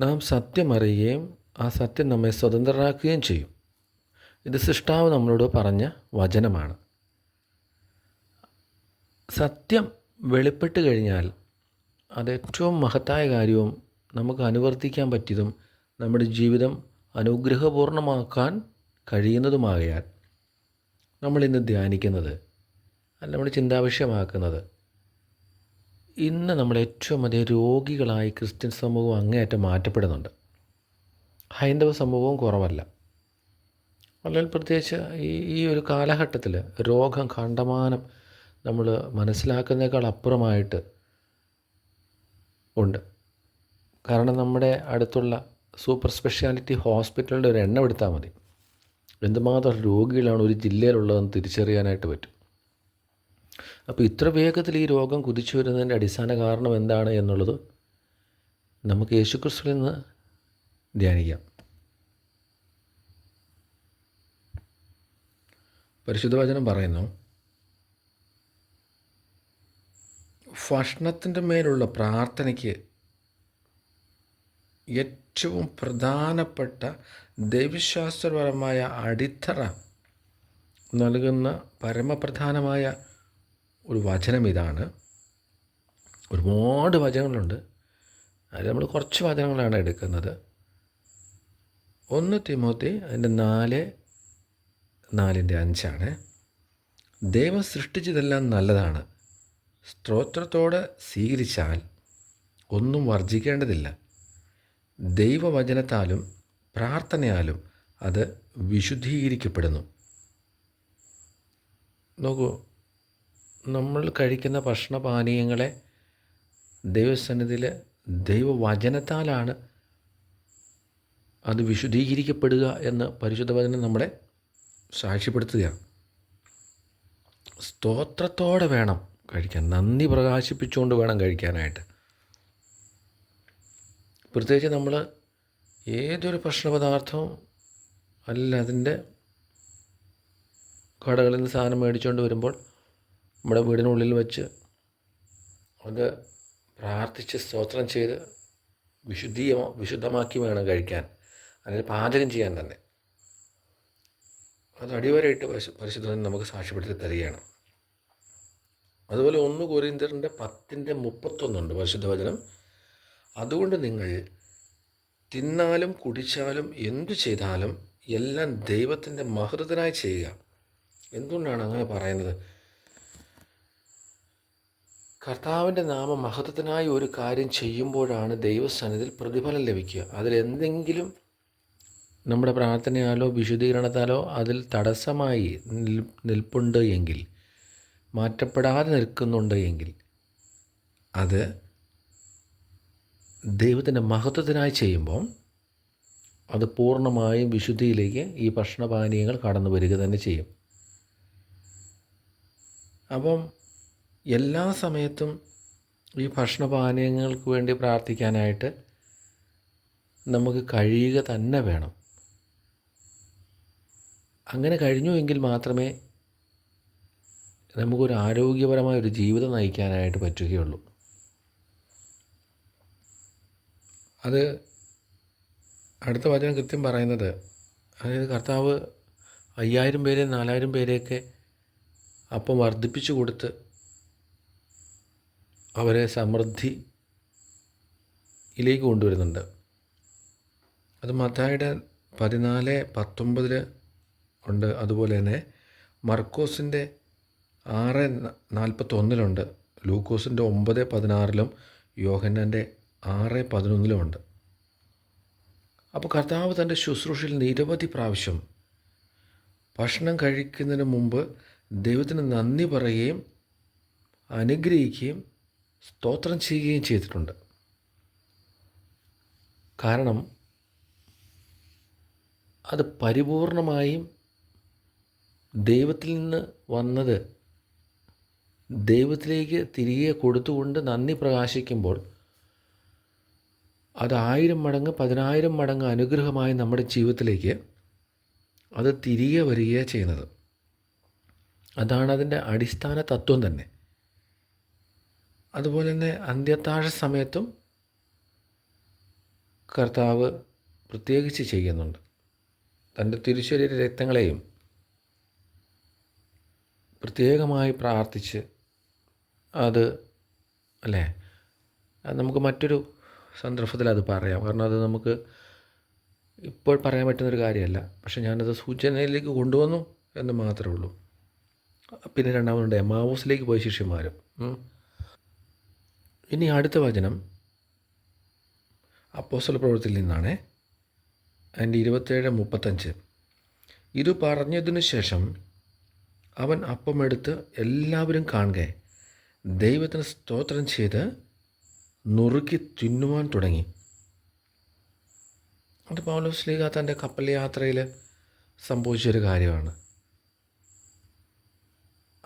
നാം സത്യം അറിയുകയും ആ സത്യം നമ്മെ സ്വതന്ത്രരാക്കുകയും ചെയ്യും. ഇത് സൃഷ്ടാവ് നമ്മളോട് പറഞ്ഞ വചനമാണ്. സത്യം വെളിപ്പെട്ട് കഴിഞ്ഞാൽ അത് ഏറ്റവും മഹത്തായ കാര്യവും നമുക്ക് അനുവർത്തിക്കാൻ പറ്റിയതും നമ്മുടെ ജീവിതം അനുഗ്രഹപൂർണമാക്കാൻ കഴിയുന്നതുമാകയാൽ നമ്മളിന്ന് ധ്യാനിക്കുന്നത് അല്ല നമ്മൾ ചിന്താവിഷയമാക്കുന്നത് ഇന്ന് നമ്മൾ ഏറ്റവും അധികം രോഗികളായി ക്രിസ്ത്യൻ സമൂഹം അങ്ങേയറ്റം മാറ്റപ്പെടുന്നുണ്ട്. ഹൈന്ദവ സമൂഹവും കുറവല്ല. അല്ലെങ്കിൽ പ്രത്യേകിച്ച് ഈ ഈ ഒരു കാലഘട്ടത്തിൽ രോഗം കണ്ടമാനം നമ്മൾ മനസ്സിലാക്കുന്നതിനേക്കാൾ അപ്പുറമായിട്ട് ഉണ്ട്. കാരണം നമ്മുടെ അടുത്തുള്ള സൂപ്പർ സ്പെഷ്യാലിറ്റി ഹോസ്പിറ്റലിന്റെ ഒരു എണ്ണം എടുത്താൽ മതി. എന്തുമാത്രം രോഗികളാണ് ഒരു ജില്ലയിലുള്ളതെന്ന് തിരിച്ചറിയാനായിട്ട് പറ്റും. അപ്പോൾ ഇത്ര വേഗത്തിൽ ഈ രോഗം കുതിച്ചു വരുന്നതിന്റെ അടിസ്ഥാന കാരണം എന്താണ് എന്നുള്ളത് നമുക്ക് യേശുക്രിസ്തുവിൽ നിന്ന് ധ്യാനിക്കാം. പരിശുദ്ധവചനം പറയുന്നു ഭക്ഷണത്തിന്റെ മേലുള്ള പ്രാർത്ഥനയ്ക്ക് ഏറ്റവും പ്രധാനപ്പെട്ട ദൈവശാസ്ത്രപരമായ അടിത്തറ നൽകുന്ന പരമപ്രധാനമായ ഒരു വചനം ഇതാണ്. ഒരുപാട് വചനങ്ങളുണ്ട്. അതിൽ നമ്മൾ കുറച്ച് വചനങ്ങളാണ് എടുക്കുന്നത്. ഒന്ന് തിമോത്തി അതിന്റെ നാല് നാലിന്റെ അഞ്ചാണ്. ദൈവം സൃഷ്ടിച്ചതെല്ലാം നല്ലതാണ്. സ്ത്രോത്രത്തോടെ സ്വീകരിച്ചാൽ ഒന്നും വർജിക്കേണ്ടതില്ല. ദൈവവചനത്താലും പ്രാർത്ഥനയാലും അത് വിശുദ്ധീകരിക്കപ്പെടുന്നു. നോക്കൂ നമ്മൾ കഴിക്കുന്ന ഭക്ഷണപാനീയങ്ങളെ ദൈവസന്നിധിയിൽ ദൈവവചനത്താലാണ് അത് വിശുദ്ധീകരിക്കപ്പെടുക എന്ന് പരിശുദ്ധവചനം നമ്മളെ സാക്ഷ്യപ്പെടുത്തുകയാണ്. സ്തോത്രത്തോടെ വേണം കഴിക്കാൻ. നന്ദി പ്രകാശിപ്പിച്ചുകൊണ്ട് വേണം കഴിക്കാനായിട്ട്. പ്രത്യേകിച്ച് നമ്മൾ ഏതൊരു ഭക്ഷണപദാർത്ഥവും അല്ല അതിന്റെ കടകളിൽ നിന്ന് സാധനം മേടിച്ചുകൊണ്ട് വരുമ്പോൾ നമ്മുടെ വീടിനുള്ളിൽ വെച്ച് അത് പ്രാർത്ഥിച്ച് സ്തോത്രം ചെയ്ത് വിശുദ്ധീയ വിശുദ്ധമാക്കി വേണം കഴിക്കാൻ. അല്ലെങ്കിൽ പാചകം ചെയ്യാൻ തന്നെ. അത് അടിവരായിട്ട് പരിശുദ്ധം നമുക്ക് സാക്ഷ്യപ്പെടുത്തി തരികയാണ്. അതുപോലെ ഒന്ന് കോരിന്തറിന്റെ പത്തിന്റെ മുപ്പത്തൊന്നുണ്ട് പരിശുദ്ധ വചനം അതുകൊണ്ട് നിങ്ങൾ തിന്നാലും കുടിച്ചാലും എന്തു ചെയ്താലും എല്ലാം ദൈവത്തിന്റെ മഹൃതനായി ചെയ്യുക. എന്തുകൊണ്ടാണ് അങ്ങനെ പറയുന്നത്? കർത്താവിന്റെ നാമ മഹത്വത്തിനായി ഒരു കാര്യം ചെയ്യുമ്പോഴാണ് ദൈവസന്നിധിയിൽ പ്രതിഫലം ലഭിക്കുക. അതിലെന്തെങ്കിലും നമ്മുടെ പ്രാർത്ഥനയാലോ വിശുദ്ധീകരണത്താലോ അതിൽ തടസ്സമായി നിൽ നിൽപ്പുണ്ട് എങ്കിൽ മാറ്റപ്പെടാതെ നിൽക്കുന്നുണ്ട് എങ്കിൽ അത് ദൈവത്തിന്റെ മഹത്വത്തിനായി ചെയ്യുമ്പോൾ അത് പൂർണമായും വിശുദ്ധിയിലേക്ക് ഈ ഭക്ഷണപാനീയങ്ങൾ കടന്നു വരിക തന്നെ ചെയ്യും. അപ്പം എല്ലാ സമയത്തും ഈ ഭക്ഷണപാനീയങ്ങൾക്ക് വേണ്ടി പ്രാർത്ഥിക്കാനായിട്ട് നമുക്ക് കഴിയുക തന്നെ വേണം. അങ്ങനെ കഴിഞ്ഞു എങ്കിൽ മാത്രമേ നമുക്കൊരു ആരോഗ്യപരമായ ഒരു ജീവിതം നയിക്കാനായിട്ട് പറ്റുകയുള്ളൂ. അത് അടുത്ത വചനം കൃത്യം പറയുന്നത് അതായത് കർത്താവ് അയ്യായിരം പേരെ നാലായിരം പേരെയൊക്കെ അപ്പം വർദ്ധിപ്പിച്ചു കൊടുത്ത് അവരെ സമൃദ്ധിയിലേക്ക് കൊണ്ടുവരുന്നുണ്ട്. അത് മത്തായുടെ പതിനാല് പത്തൊമ്പതിൽ ഉണ്ട്. അതുപോലെ തന്നെ മർക്കോസിന്റെ ആറ് നാൽപ്പത്തൊന്നിലുണ്ട്. ലൂക്കോസിന്റെ ഒമ്പത് പതിനാറിലും യോഹന്നന്റെ ആറ് പതിനൊന്നിലുമുണ്ട് അപ്പോൾ കർത്താവ് തന്റെ ശുശ്രൂഷയിൽ നിരവധി പ്രാവശ്യം ഭക്ഷണം കഴിക്കുന്നതിന് മുമ്പ് ദൈവത്തിന് നന്ദി പറയുകയും അനുഗ്രഹിക്കുകയും സ്തോത്രം ചെയ്യുകയും ചെയ്തിട്ടുണ്ട്. കാരണം അത് പരിപൂർണമായും ദൈവത്തിൽ നിന്ന് വന്നത് ദൈവത്തിലേക്ക് തിരികെ കൊടുത്തുകൊണ്ട് നന്ദി പ്രകാശിക്കുമ്പോൾ അത് ആയിരം മടങ്ങ് പതിനായിരം മടങ്ങ് അനുഗ്രഹമായി നമ്മുടെ ജീവിതത്തിലേക്ക് അത് തിരികെ വരികയാണ് ചെയ്യുന്നത്. അതാണ് അതിന്റെ അടിസ്ഥാന തത്വം തന്നെ. അതുപോലെ തന്നെ അന്ത്യത്താഴ സമയത്തും കർത്താവ് പ്രത്യേകിച്ച് ചെയ്യുന്നുണ്ട്. തന്റെ തിരുശരീര രക്തങ്ങളെയും പ്രത്യേകമായി പ്രാർത്ഥിച്ച് അത് അല്ലേ? നമുക്ക് മറ്റൊരു സന്ദർഭത്തിൽ അത് പറയാം. കാരണം അത് നമുക്ക് ഇപ്പോൾ പറയാൻ പറ്റുന്നൊരു കാര്യമല്ല. പക്ഷെ ഞാനത് സൂചനയിലേക്ക് കൊണ്ടുവന്നു എന്ന് മാത്രമേ ഉള്ളൂ. പിന്നെ രണ്ടാമതുണ്ട് എമാവൂസിലേക്ക് പോയ ശിഷ്യന്മാരും. ഇനി അടുത്ത വചനം അപ്പോസ്റ്റൽ പ്രവൃത്തിയിൽ നിന്നാണ്. അതിന്റെ ഇരുപത്തേഴ് മുപ്പത്തഞ്ച്. ഇത് പറഞ്ഞതിനു ശേഷം അവൻ അപ്പമെടുത്ത് എല്ലാവരും കാണുക ദൈവത്തിന് സ്തോത്രം ചെയ്ത് നുറുക്കി തിന്നുവാൻ തുടങ്ങി. അത് പൗലോസ് ലീഗ തന്റെ കപ്പൽ യാത്രയിൽ സംഭവിച്ചൊരു കാര്യമാണ്.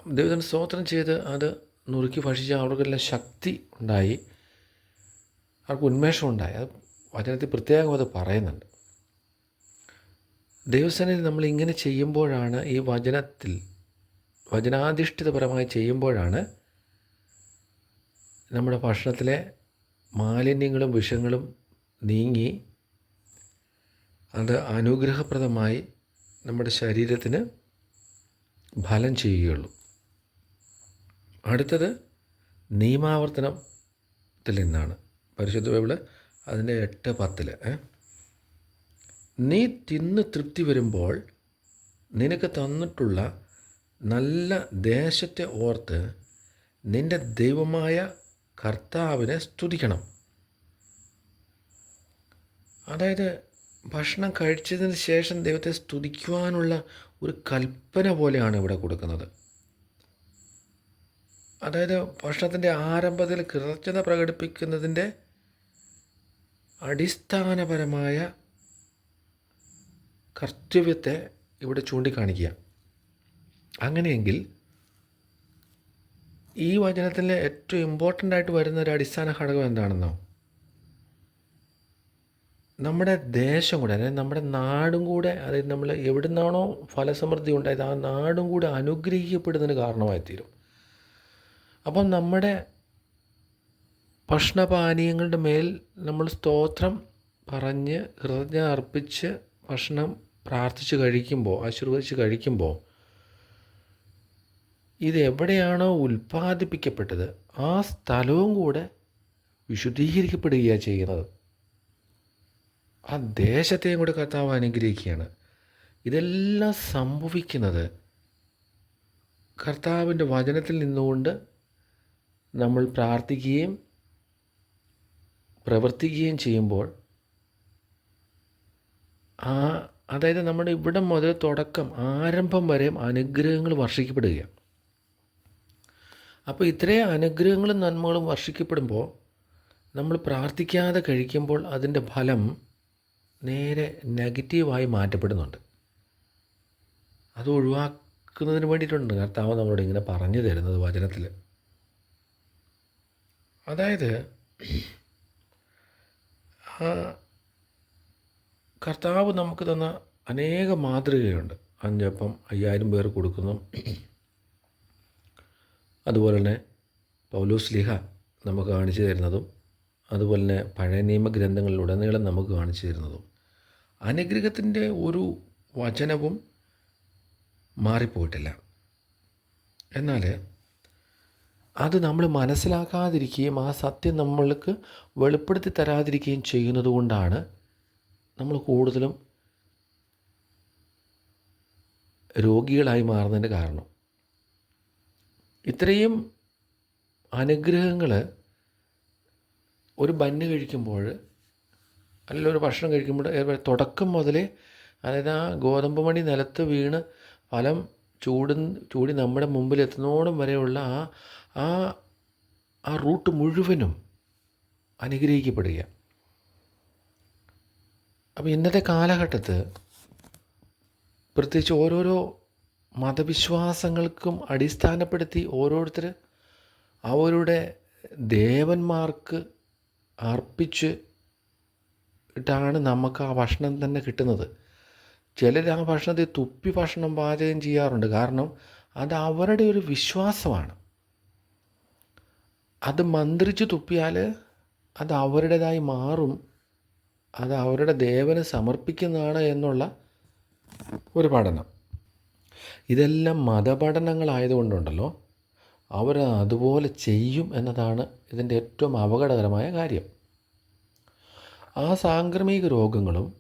ദൈവത്തിന് സ്തോത്രം ചെയ്ത് അത് നുറുക്കി ഭക്ഷിച്ച അവർക്കെല്ലാം ശക്തി ഉണ്ടായി. അവർക്ക് ഉന്മേഷം ഉണ്ടായി. അത് വചനത്തിൽ പ്രത്യേകം അത് പറയുന്നുണ്ട്. ദൈവസേനയിൽ നമ്മൾ ഇങ്ങനെ ചെയ്യുമ്പോഴാണ് ഈ വചനത്തിൽ വചനാധിഷ്ഠിതപരമായി ചെയ്യുമ്പോഴാണ് നമ്മുടെ ഭക്ഷണത്തിലെ മാലിന്യങ്ങളും വിഷങ്ങളും നീങ്ങി അത് അനുഗ്രഹപ്രദമായി നമ്മുടെ ശരീരത്തിന് ഫലം ചെയ്യുകയുള്ളൂ. അടുത്തത് നിയമാവർത്തനത്തിൽ നിന്നാണ്. പരിശുദ്ധ ബൈബിൾ അതിന്റെ എട്ട് പത്തിൽ നീ തിന്ന് തൃപ്തി വരുമ്പോൾ നിനക്ക് തന്നിട്ടുള്ള നല്ല ദേശത്തെ ഓർത്ത് നിന്റെ ദൈവമായ കർത്താവിനെ സ്തുതിക്കണം. അതായത് ഭക്ഷണം കഴിച്ചതിന് ശേഷം ദൈവത്തെ സ്തുതിക്കുവാനുള്ള ഒരു കൽപ്പന പോലെയാണ് ഇവിടെ കൊടുക്കുന്നത്. അതായത് ഭക്ഷണത്തിന്റെ ആരംഭത്തിൽ കൃതജ്ഞത പ്രകടിപ്പിക്കുന്നതിന്റെ അടിസ്ഥാനപരമായ കർത്തവ്യത്തെ ഇവിടെ ചൂണ്ടിക്കാണിക്കുക. അങ്ങനെയെങ്കിൽ ഈ വചനത്തിലെ ഏറ്റവും ഇമ്പോർട്ടന്റ് ആയിട്ട് വരുന്ന ഒരു അടിസ്ഥാന ഘടകം എന്താണെന്നോ? നമ്മുടെ ദേശം കൂടെ അതായത് നമ്മുടെ നാടും കൂടെ അതായത് നമ്മൾ എവിടുന്നാണോ ഫലസമൃദ്ധി ഉണ്ടായത് ആ നാടും കൂടെ അനുഗ്രഹിക്കപ്പെടുന്നതിന് കാരണമായി തീരും അപ്പം നമ്മുടെ ഭക്ഷണപാനീയങ്ങളുടെ മേൽ നമ്മൾ സ്തോത്രം പറഞ്ഞ് ഹൃദയ അർപ്പിച്ച് ഭക്ഷണം പ്രാർത്ഥിച്ച് കഴിക്കുമ്പോൾ ആശീർവദിച്ച് കഴിക്കുമ്പോൾ ഇത് എവിടെയാണോ ഉൽപ്പാദിപ്പിക്കപ്പെട്ടത് ആ സ്ഥലവും കൂടെ വിശുദ്ധീകരിക്കപ്പെടുകയാണ് ചെയ്യുന്നത്. ആ ദേശത്തെയും കൂടെ കർത്താവ് അനുഗ്രഹിക്കുകയാണ്. ഇതെല്ലാം സംഭവിക്കുന്നത് കർത്താവിന്റെ വചനത്തിൽ നിന്നുകൊണ്ട് നമ്മൾ പ്രാർത്ഥിക്കുകയും പ്രവർത്തിക്കുകയും ചെയ്യുമ്പോൾ ആ അതായത് നമ്മുടെ ഇവിടെ മുതൽ തുടക്കം ആരംഭം വരെയും അനുഗ്രഹങ്ങൾ വർഷിക്കപ്പെടുകയാണ്. അപ്പോൾ ഇത്രയും അനുഗ്രഹങ്ങളും നന്മകളും വർഷിക്കപ്പെടുമ്പോൾ നമ്മൾ പ്രാർത്ഥിക്കാതെ കഴിക്കുമ്പോൾ അതിന്റെ ഫലം നേരെ നെഗറ്റീവായി മാറ്റപ്പെടുന്നുണ്ട്. അത് ഒഴിവാക്കുന്നതിന് വേണ്ടിയിട്ടുണ്ട് കർത്താവ് നമ്മളോട് ഇങ്ങനെ പറഞ്ഞു തരുന്നത് വചനത്തിൽ. അതായത് ആ കർത്താവ് നമുക്ക് തന്ന അനേക മാതൃകയുണ്ട്. അഞ്ചപ്പം അയ്യായിരം പേർ കൊടുക്കുന്നു. അതുപോലെ തന്നെ പൗലോസ് ലിഹ നമുക്ക് കാണിച്ചു തരുന്നതും അതുപോലെ തന്നെ പഴയ നിയമഗ്രന്ഥങ്ങളിലുടനീളം നമുക്ക് കാണിച്ചു തരുന്നതും. അനുഗ്രഹത്തിന്റെ ഒരു വചനവും മാറിപ്പോയിട്ടില്ല. എന്നാൽ അത് നമ്മൾ മനസ്സിലാക്കാതിരിക്കുകയും ആ സത്യം നമ്മൾക്ക് വെളിപ്പെടുത്തി തരാതിരിക്കുകയും ചെയ്യുന്നത് കൊണ്ടാണ് നമ്മൾ കൂടുതലും രോഗികളായി മാറുന്നതിന്റെ കാരണം. ഇത്രയും അനുഗ്രഹങ്ങൾ ഒരു ബന്ന് കഴിക്കുമ്പോൾ അല്ലെങ്കിൽ ഒരു ഭക്ഷണം കഴിക്കുമ്പോൾ തുടക്കം മുതലേ അതായത് ആ ഗോതമ്പ് മണി നിലത്ത് വീണ് ഫലം ചൂടും ചൂടി നമ്മുടെ മുമ്പിൽ എത്തുന്നോടും വരെയുള്ള ആ ആ ആ റൂട്ട് മുഴുവനും അനുഗ്രഹിക്കപ്പെടുക. അപ്പോൾ ഇന്നത്തെ കാലഘട്ടത്ത് പ്രത്യേകിച്ച് ഓരോരോ മതവിശ്വാസങ്ങൾക്കും അടിസ്ഥാനപ്പെടുത്തി ഓരോരുത്തർ അവരുടെ ദേവന്മാർക്ക് അർപ്പിച്ച് ഇട്ടാണ് നമുക്ക് ആ ഭക്ഷണം തന്നെ കിട്ടുന്നത്. ചിലർ ആ ഭക്ഷണത്തെ തുപ്പി ഭക്ഷണം പാചകം ചെയ്യാറുണ്ട്. കാരണം അത് അവരുടെ ഒരു വിശ്വാസമാണ്. അത് മന്ത്രിച്ച് തുപ്പിയാൽ അത് അവരുടേതായി മാറും. അത് അവരുടെ ദേവന് സമർപ്പിക്കുന്നതാണ് എന്നുള്ള ഒരു പഠനം. ഇതെല്ലാം മതപഠനങ്ങളായതുകൊണ്ടുണ്ടല്ലോ. അവർ അതുപോലെ ചെയ്യും എന്നതാണ് ഇതിന്റെ ഏറ്റവും അപകടകരമായ കാര്യം. ആ സാംക്രമിക രോഗങ്ങളും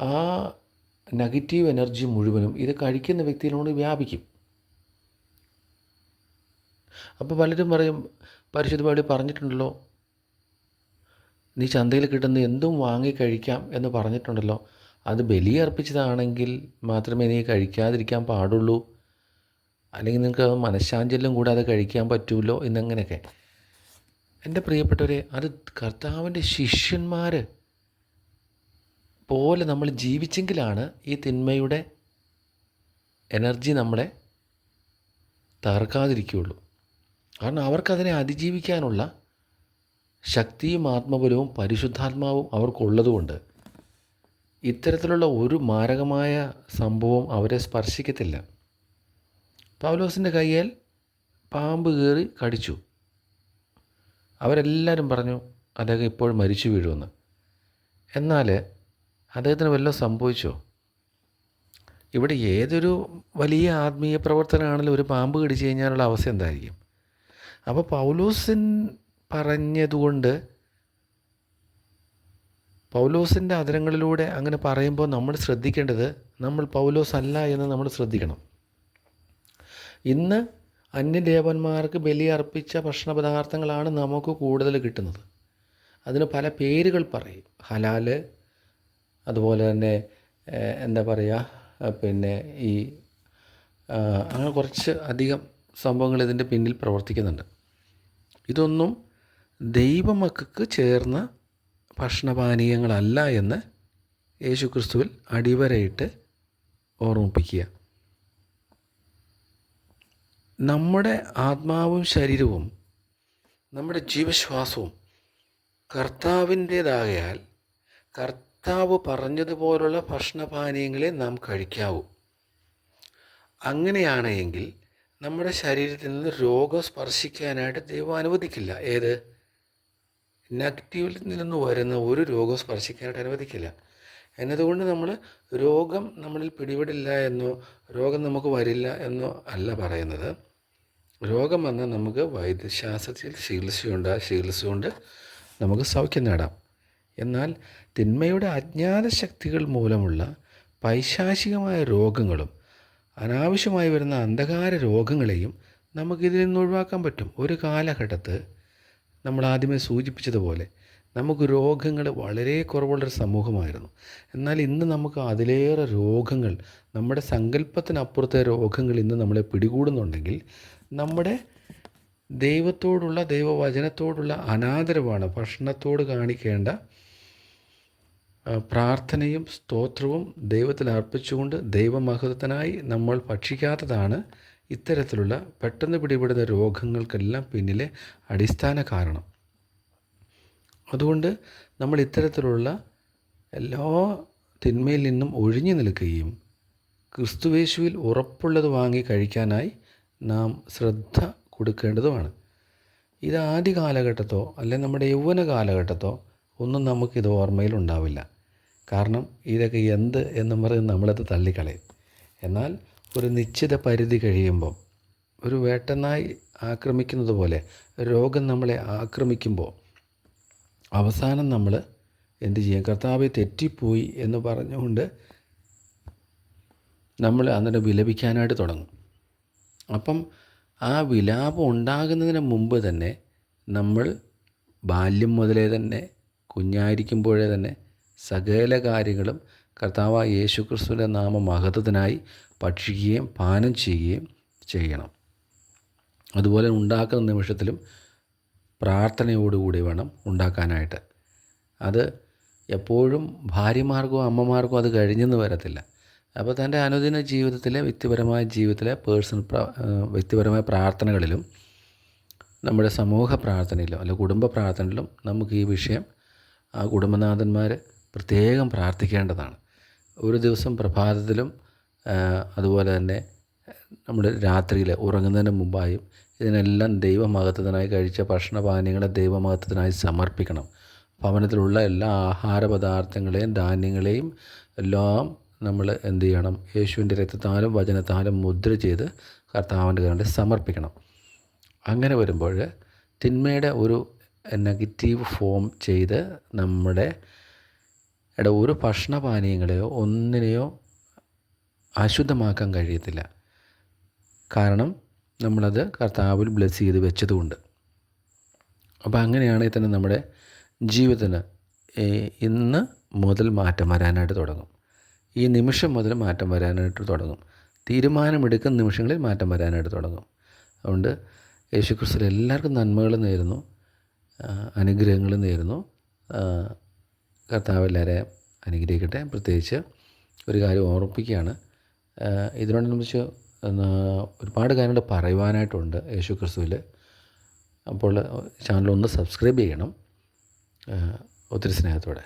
ആ നെഗറ്റീവ് എനർജി മുഴുവനും ഇത് കഴിക്കുന്ന വ്യക്തിയിലോട് വ്യാപിക്കും. അപ്പോൾ പലരും പറയും പരിശുദ്ധ ബൈബിളിൽ പറഞ്ഞിട്ടുണ്ടല്ലോ നീ ചന്തയിൽ കിട്ടുന്ന എന്തും വാങ്ങി കഴിക്കാം എന്ന് പറഞ്ഞിട്ടുണ്ടല്ലോ. അത് ബലിയർപ്പിച്ചതാണെങ്കിൽ മാത്രമേ നീ കഴിക്കാതിരിക്കാൻ പാടുള്ളൂ. അല്ലെങ്കിൽ നിങ്ങൾക്ക് മനഃശാഞ്ചല്യം കൂടാതെ കഴിക്കാൻ പറ്റുമല്ലോ എന്നങ്ങനെയൊക്കെ. എന്റെ പ്രിയപ്പെട്ടവരെ അത് കർത്താവിന്റെ ശിഷ്യന്മാർ പോലെ നമ്മൾ ജീവിച്ചെങ്കിലാണ് ഈ തിന്മയുടെ എനർജി നമ്മളെ തകർക്കാതിരിക്കുകയുള്ളൂ. കാരണം അവർക്കതിനെ അതിജീവിക്കാനുള്ള ശക്തിയും ആത്മബലവും പരിശുദ്ധാത്മാവും അവർക്കുള്ളതുകൊണ്ട് ഇത്തരത്തിലുള്ള ഒരു മാരകമായ സംഭവം അവരെ സ്പർശിക്കത്തില്ല. പൗലോസിന്റെ കയ്യിൽ പാമ്പ് കയറി കടിച്ചു. അവരെല്ലാവരും പറഞ്ഞു അദ്ദേഹം ഇപ്പോൾ മരിച്ചു വീഴുമെന്ന്. എന്നാൽ അദ്ദേഹത്തിന് വല്ലതും സംഭവിച്ചോ? ഇവിടെ ഏതൊരു വലിയ ആത്മീയ പ്രവർത്തനമാണെങ്കിലും ഒരു പാമ്പ് കടിച്ചു കഴിഞ്ഞാലുള്ള അവസ്ഥ എന്തായിരിക്കും? അപ്പോൾ പൗലോസിൻ പറഞ്ഞതുകൊണ്ട് പൗലോസിന്റെ അതിരങ്ങളിലൂടെ അങ്ങനെ പറയുമ്പോൾ നമ്മൾ ശ്രദ്ധിക്കേണ്ടത് നമ്മൾ പൗലോസ് അല്ല എന്ന് നമ്മൾ ശ്രദ്ധിക്കണം. ഇന്ന് അന്യദേവന്മാർക്ക് ബലി അർപ്പിച്ച ഭക്ഷണപദാർത്ഥങ്ങളാണ് നമുക്ക് കൂടുതൽ കിട്ടുന്നത്. അതിന് പല പേരുകൾ പറയും. ഹലാൽ അതുപോലെ തന്നെ എന്താ പറയുക പിന്നെ ഈ അങ്ങനെ കുറച്ച് അധികം സംഭവങ്ങൾ ഇതിന്റെ പിന്നിൽ പ്രവർത്തിക്കുന്നുണ്ട്. ഇതൊന്നും ദൈവമക്കൾക്ക് ചേർന്ന ഭക്ഷണപാനീയങ്ങളല്ല എന്ന് യേശു ക്രിസ്തുവിൽ അടിവരയിട്ട് ഓർമ്മിപ്പിക്കുക. നമ്മുടെ ആത്മാവും ശരീരവും നമ്മുടെ ജീവശ്വാസവും കർത്താവിന്റേതാകയാൽ കർത്താവ് പറഞ്ഞതുപോലുള്ള ഭക്ഷണപാനീയങ്ങളെ നാം കഴിക്കാവൂ. അങ്ങനെയാണ് എങ്കിൽ നമ്മുടെ ശരീരത്തിൽ നിന്ന് രോഗം സ്പർശിക്കാനായിട്ട് ദൈവം അനുവദിക്കില്ല. ഏത്? നെഗറ്റീവിൽ നിന്ന് വരുന്ന ഒരു രോഗം സ്പർശിക്കാനായിട്ട് അനുവദിക്കില്ല. എന്നതുകൊണ്ട് നമ്മൾ രോഗം നമ്മളിൽ പിടിപെടില്ല എന്നോ രോഗം നമുക്ക് വരില്ല എന്നോ അല്ല പറയുന്നത്. രോഗം വന്നാൽ നമുക്ക് വൈദ്യശാസ്ത്രത്തിൽ ചികിത്സയുണ്ട്. ആ ചികിത്സ കൊണ്ട് നമുക്ക് സൗഖ്യം നേടാം. എന്നാൽ തിന്മയുടെ അജ്ഞാത ശക്തികൾ മൂലമുള്ള പൈശാചികമായ രോഗങ്ങളും അനാവശ്യമായി വരുന്ന അന്ധകാര രോഗങ്ങളെയും നമുക്കിതിൽ നിന്ന് ഒഴിവാക്കാൻ പറ്റും. ഒരു കാലഘട്ടത്ത് നമ്മൾ ആദ്യമേ സൂചിപ്പിച്ചതുപോലെ നമുക്ക് രോഗങ്ങൾ വളരെ കുറവുള്ളൊരു സമൂഹമായിരുന്നു. എന്നാൽ ഇന്ന് നമുക്ക് അതിലേറെ രോഗങ്ങൾ നമ്മുടെ സങ്കല്പത്തിനപ്പുറത്തെ രോഗങ്ങൾ ഇന്ന് നമ്മളെ പിടികൂടുന്നുണ്ടെങ്കിൽ നമ്മുടെ ദൈവത്തോടുള്ള ദൈവവചനത്തോടുള്ള അനാദരവാണ് ഭക്ഷണത്തോട് കാണിക്കേണ്ട പ്രാർത്ഥനയും സ്തോത്രവും ദൈവത്തിൽ അർപ്പിച്ചുകൊണ്ട് ദൈവമഹത്വത്തിനായി നമ്മൾ ഭക്ഷിക്കാത്തതാണ് ഇത്തരത്തിലുള്ള പെട്ടെന്ന് പിടിപെടുന്ന രോഗങ്ങൾക്കെല്ലാം പിന്നിലെ അടിസ്ഥാന കാരണം. അതുകൊണ്ട് നമ്മൾ ഇത്തരത്തിലുള്ള എല്ലാ തിന്മയിൽ നിന്നും ഒഴിഞ്ഞു നിൽക്കുകയും ക്രിസ്തുവേശുവിൽ ഉറപ്പുള്ളത് വാങ്ങി കഴിക്കാനായി നാം ശ്രദ്ധ കൊടുക്കേണ്ടതുമാണ്. ഇത് ആദ്യ കാലഘട്ടത്തോ അല്ലെങ്കിൽ നമ്മുടെ യൗവന കാലഘട്ടത്തോ ഒന്നും നമുക്കിത് ഓർമ്മയിലുണ്ടാവില്ല കാരണം ഇതൊക്കെ എന്ത് എന്നും പറഞ്ഞ് നമ്മളത് തള്ളിക്കളയും. എന്നാൽ ഒരു നിശ്ചിത പരിധി കഴിയുമ്പോൾ ഒരു വേട്ടനായി ആക്രമിക്കുന്നത് പോലെ രോഗം നമ്മളെ ആക്രമിക്കുമ്പോൾ അവസാനം നമ്മൾ എന്ത് ചെയ്യും? കർത്താവെ തെറ്റിപ്പോയി എന്ന് പറഞ്ഞുകൊണ്ട് നമ്മൾ അന്നേരം വിലപിക്കാനായിട്ട് തുടങ്ങും. അപ്പം ആ വിലാപം ഉണ്ടാകുന്നതിന് മുമ്പ് തന്നെ നമ്മൾ ബാല്യം മുതലേ തന്നെ കുഞ്ഞായിരിക്കുമ്പോഴേ തന്നെ സകല കാര്യങ്ങളും കർത്താവായ യേശു ക്രിസ്തുവിന്റെ നാമ മഹത്വത്തിനായി ഭക്ഷിക്കുകയും പാനം ചെയ്യുകയും ചെയ്യണം. അതുപോലെ ഉണ്ടാക്കുന്ന നിമിഷത്തിലും പ്രാർത്ഥനയോടുകൂടി വേണം ഉണ്ടാക്കാനായിട്ട്. അത് എപ്പോഴും ഭാര്യമാർക്കോ അമ്മമാർക്കോ അത് കഴിഞ്ഞെന്ന് വരത്തില്ല. അപ്പോൾ തന്റെ അനുദിന ജീവിതത്തിലെ വ്യക്തിപരമായ ജീവിതത്തിലെ പേഴ്സണൽ പ്ര- വ്യക്തിപരമായ പ്രാർത്ഥനകളിലും നമ്മുടെ സമൂഹ പ്രാർത്ഥനയിലും അല്ലെങ്കിൽ കുടുംബ പ്രാർത്ഥനയിലും നമുക്ക് ഈ വിഷയം ആ കുടുംബനാഥന്മാർ പ്രത്യേകം പ്രാർത്ഥിക്കേണ്ടതാണ്. ഒരു ദിവസം പ്രഭാതത്തിലും അതുപോലെ തന്നെ നമ്മുടെ രാത്രിയിൽ ഉറങ്ങുന്നതിന് മുമ്പായും ഇതിനെല്ലാം ദൈവമഹത്വത്തിനായി കഴിച്ച ഭക്ഷണപാനീയങ്ങളെ ദൈവമഹത്വത്തിനായി സമർപ്പിക്കണം. ഭവനത്തിലുള്ള എല്ലാ ആഹാര പദാർത്ഥങ്ങളെയും ധാന്യങ്ങളെയും എല്ലാം നമ്മൾ എന്ത് ചെയ്യണം? യേശുവിന്റെ രക്തത്താലും വചനത്താലും മുദ്ര ചെയ്ത് കർത്താവിന്റെ കണ്ട് സമർപ്പിക്കണം. അങ്ങനെ വരുമ്പോൾ തിന്മയുടെ ഒരു നെഗറ്റീവ് ഫോം ചെയ്ത് നമ്മുടെ ഇട ഒരു ഭക്ഷണപാനീയങ്ങളെയോ ഒന്നിനെയോ അശുദ്ധമാക്കാൻ കഴിയത്തില്ല. കാരണം നമ്മളത് കർത്താവിൽ ബ്ലെസ് ചെയ്ത് വെച്ചതുകൊണ്ട്. അപ്പോൾ അങ്ങനെയാണെങ്കിൽ തന്നെ നമ്മുടെ ജീവിതത്തിന് ഇന്ന് മുതൽ മാറ്റം വരാനായിട്ട് തുടങ്ങും. ഈ നിമിഷം മുതൽ മാറ്റം വരാനായിട്ട് തുടങ്ങും. തീരുമാനമെടുക്കുന്ന നിമിഷങ്ങളിൽ മാറ്റം വരാനായിട്ട് തുടങ്ങും. അതുകൊണ്ട് യേശുക്രിസ്തു എല്ലാവർക്കും നന്മകൾ നേരുന്നു. അനുഗ്രഹങ്ങൾ നേരുന്നു. കർത്താവ് എല്ലാവരെയും അനുഗ്രഹിക്കട്ടെ. പ്രത്യേകിച്ച് ഒരു കാര്യം ഓർമ്മിപ്പിക്കുകയാണ്. ഇതിനോടനുബന്ധിച്ച് ഒരുപാട് കാര്യങ്ങൾ പറയുവാനായിട്ടുണ്ട് യേശു ക്രിസ്തുവിൽ അപ്പോൾ ചാനലൊന്ന് സബ്സ്ക്രൈബ് ചെയ്യണം. ഒത്തിരി സ്നേഹത്തോടെ.